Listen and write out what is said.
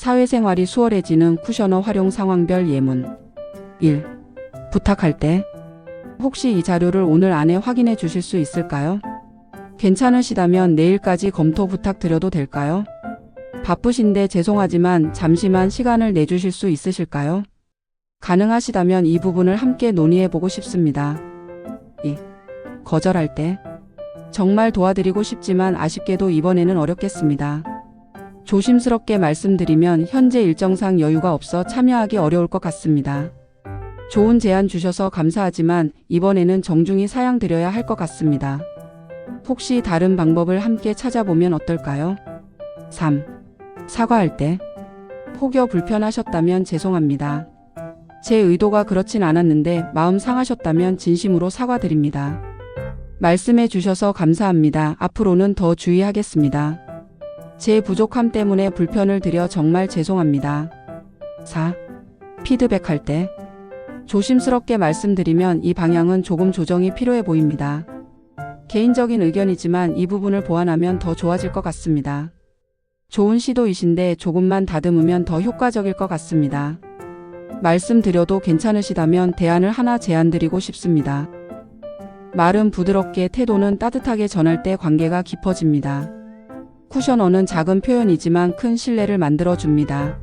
사회생활이 수월해지는 쿠셔너 활용 상황별 예문. 1. 부탁할 때. 혹시 이 자료를 오늘 안에 확인해 주실 수 있을까요? 괜찮으시다면 내일까지 검토 부탁드려도 될까요? 바쁘신데 죄송하지만 잠시만 시간을 내주실 수 있으실까요? 가능하시다면 이 부분을 함께 논의해 보고 싶습니다. 2. 거절할 때. 정말 도와드리고 싶지만 아쉽게도 이번에는 어렵겠습니다. 조심스럽게 말씀드리면 현재 일정상 여유가 없어 참여하기 어려울 것 같습니다. 좋은 제안 주셔서 감사하지만 이번에는 정중히 사양드려야 할 것 같습니다. 혹시 다른 방법을 함께 찾아보면 어떨까요? 3. 사과할 때. 혹여 불편하셨다면 죄송합니다. 제 의도가 그렇진 않았는데 마음 상하셨다면 진심으로 사과드립니다. 말씀해 주셔서 감사합니다. 앞으로는 더 주의하겠습니다. 제 부족함 때문에 불편을 드려 정말 죄송합니다. 4. 피드백할 때. 조심스럽게 말씀드리면 이 방향은 조금 조정이 필요해 보입니다. 개인적인 의견이지만 이 부분을 보완하면 더 좋아질 것 같습니다. 좋은 시도이신데 조금만 다듬으면 더 효과적일 것 같습니다. 말씀드려도 괜찮으시다면 대안을 하나 제안드리고 싶습니다. 말은 부드럽게 태도는 따뜻하게 전할 때 관계가 깊어집니다. 쿠셔너는 작은 표현이지만 큰 신뢰를 만들어 줍니다.